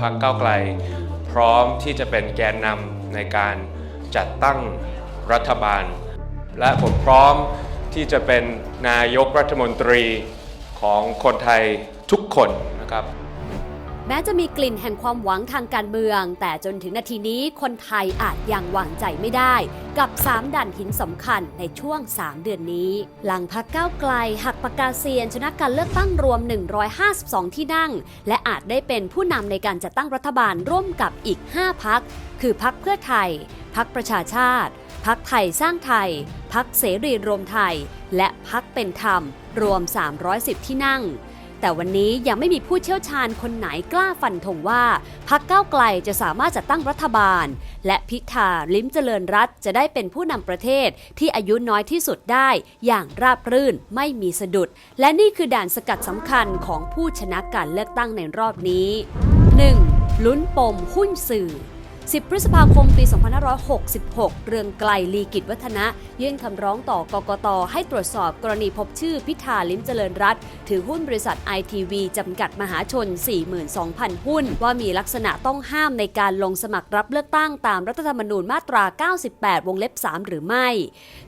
พักเก้าวไกล พร้อมที่จะเป็นแกนนำในการจัดตั้งรัฐบาล และผมพร้อมที่จะเป็นนายกรัฐมนตรีของคนไทยทุกคนนะครับ แม้จะมีกลิ่นแห่งความหวังทางการเมือง แต่จนถึงนาทีนี้คนไทยอาจยังวางใจไม่ได้ กับ 3ด่านหินสำคัญในช่วง 3 เดือนนี้ หลังพักก้าวไกลหักปากกาเซียนชนะการเลือกตั้งรวม 152 ที่นั่ง และอาจได้เป็นผู้นำในการจัดตั้งรัฐบาลร่วมกับอีก 5 พัก คือพักเพื่อไทย พักประชาชาติ พักไทยสร้างไทย พักเสรีรวมไทย และพักเป็นธรรม รวม 310 ที่นั่ง แต่วันนี้ยังไม่มีผู้เชี่ยวชาญคนไหนกล้าฟันธงว่าพักเก้าวไกลจะสามารถจัดตั้งรัฐบาล และพิธาลิ้มเจริญรัตน์จะได้เป็นผู้นำประเทศที่อายุน้อยที่สุดได้ อย่างราบรื่นไม่มีสะดุด และนี่คือด่านสกัดสำคัญของผู้ชนะการเลือกตั้งในรอบนี้ 1. ลุ้นปมหุ้นสื่อ 10 พฤษภาคมปี 2566 เรืองไกลลีกิจวัฒนะ ยื่นคำร้องต่อกกต ให้ตรวจสอบกรณีพบชื่อพิธาลิ้มเจริญรัตถือหุ้นบริษัทไอทีวีจำกัดมหาชน 42,000 หุ้น ว่ามีลักษณะต้องห้ามในการลงสมัครรับเลือกตั้งตามรัฐธรรมนูญมาตรา 98 วงเล็บ 3 หรือไม่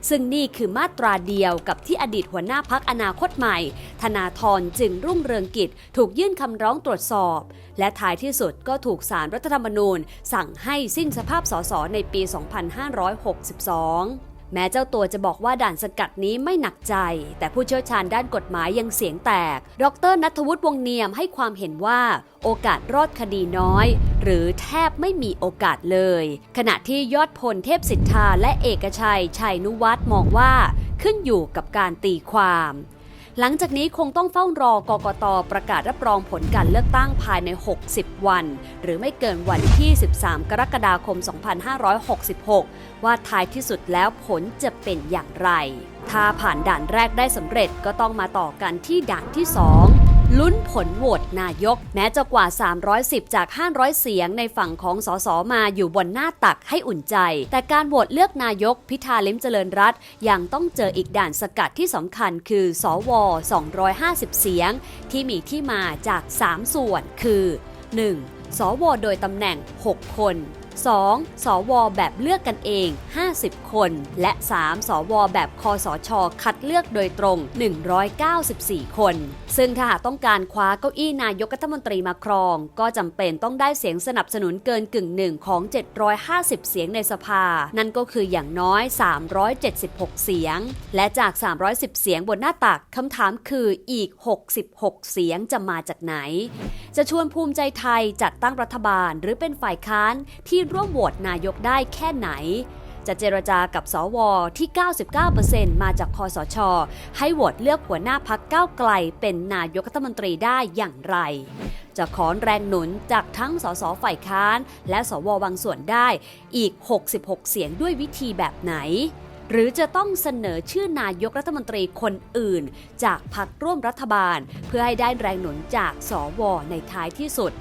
ซึ่งนี่คือมาตราเดียวกับที่อดีตหัวหน้าพักอนาคตใหม่ ธนาธรจึงรุ่งเรืองกิจถูกยื่นคำร้องตรวจสอบ และท้ายที่สุดก็ถูกสารรัฐธรรมนูญสั่งห้ให้สิ้นสภาพสสในปี 2562แม้เจ้าตัวจะบอกว่าด่านสกัดนี้ไม่หนักใจ แต่ผู้เชี่ยวชาญด้านกฎหมายยังเสียงแตก ดรนัทวุฒิวงเนียมให้ความเห็นว่า โอกาสรอดคดีน้อย หรือแทบไม่มีโอกาสเลย ขณะที่ยอดพลเทพสิทธาและเอกชัยชัยนุวัฒน์มองว่า ขึ้นอยู่กับการตีความ หลังจากนี้คงต้องเฝ้ารอกกตประกาศรับรองผลการเลือกตั้งภายใน 60 วัน หรือไม่เกินวันที่ 13 กรกฎาคม 2566 ว่าท้ายที่สุดแล้วผลจะเป็นอย่างไร ถ้าผ่านด่านแรกได้สำเร็จก็ต้องมาต่อกันที่ด่านที่ 2 ลุ้นผลโหวตนายก แม้จะกว่า 310 จาก 500 เสียงในฝั่งของสสมาอยู่บนหน้าตักให้อุ่นใจ แต่การโหวตเลือกนายกพิธาลิมเจริญรัตยังต้องเจออีกด่านสกัดที่สำคัญคือ สว 250 เสียง ที่มีที่มาจาก 3 ส่วนคือ 1. สวโดยตำแหน่ง 6 คน 2. สวแบบเลือกกันเอง 50 คน และ 3. สวแบบคอสช คัดเลือกโดยตรง 194 คน ซึ่งถ้าหากต้องการคว้าเก้าอี้นายกรัฐมนตรีมาครอง ก็จำเป็นต้องได้เสียงสนับสนุนเกินกึ่งหนึ่งของ 750 เสียงในสภา นั่นก็คืออย่างน้อย 376 เสียง และจาก 310 เสียงบนหน้าตักคำถามคืออีก 66 เสียงจะมาจากไหน จะชวนภูมิใจไทยจัดตั้งรัฐบาลหรือเป็นฝ่ายค้านที่ร่วมโหวตนายกได้แค่ไหน จะเจรจากับสวที่ 99%มาจากคอสช ให้โหวตเลือกหัวหน้าพักก้าวไกลเป็นนายกรัฐมนตรีได้อย่างไร จะขอแรงหนุนจากทั้งสสฝ่ายค้าน และสวบางส่วนได้อีก 66 เสียงด้วยวิธีแบบไหนหรือจะต้องเสนอชื่อนายกรัฐมนตรีคนอื่น จากพรรคร่วมรัฐบาล เพื่อให้ได้แรงหนุนจากสวในท้ายที่สุด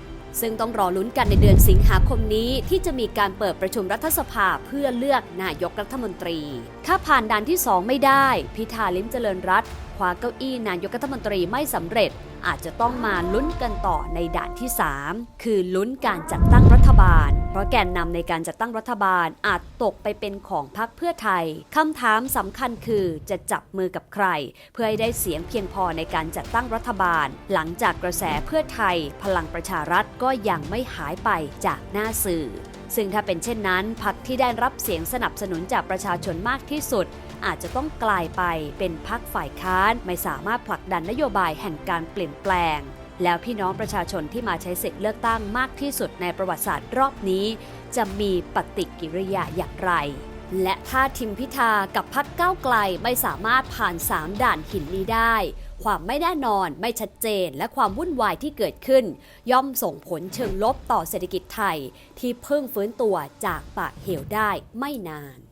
ซึ่งต้องรอลุ้นกันในเดือนสิงหาคมนี้ที่จะมีการเปิดประชุมรัฐสภาเพื่อเลือกนายกรัฐมนตรี ถ้าผ่านด่านที่ 2 ไม่ได้ พิธาลิมเจริญรัต ว้าเก้าอี้นายกรัฐมนตรีไม่สำเร็จ อาจจะต้องมาลุ้นกันต่อในด่านที่ 3 คือลุ้นการจัดตั้งรัฐบาล เพราะแกนนำในการจัดตั้งรัฐบาลอาจตกไปเป็นของพรรคเพื่อไทยคำถามสำคัญคือจะจับมือกับใคร เพื่อให้ได้เสียงเพียงพอในการจัดตั้งรัฐบาล หลังจากกระแสเพื่อไทย พลังประชารัฐก็ยังไม่หายไปจากหน้าสื่อ ซึ่งถ้าเป็นเช่นนั้นพรรคที่ได้รับเสียงสนับสนุนจากประชาชนมากที่สุด อาจจะต้องกลายไปเป็นพรรคฝ่ายค้านไม่สามารถผลักดันนโยบายแห่งการเปลี่ยนแปลง แล้วพี่น้องประชาชนที่มาใช้สิทธิ์เลือกตั้งมากที่สุดในประวัติศาสตร์รอบนี้ จะมีปฏิกิริยาอย่างไร และถ้าทิมพิธากับพักก้าวไกลไม่สามารถผ่าน3ด่านหินนี้ได้ความไม่แน่นอนไม่ชัดเจนและความวุ่นวายที่เกิดขึ้น ย่อมส่งผลเชิงลบต่อเศรษฐกิจไทย ที่เพิ่งฟื้นตัวจากปากเหวได้ไม่นาน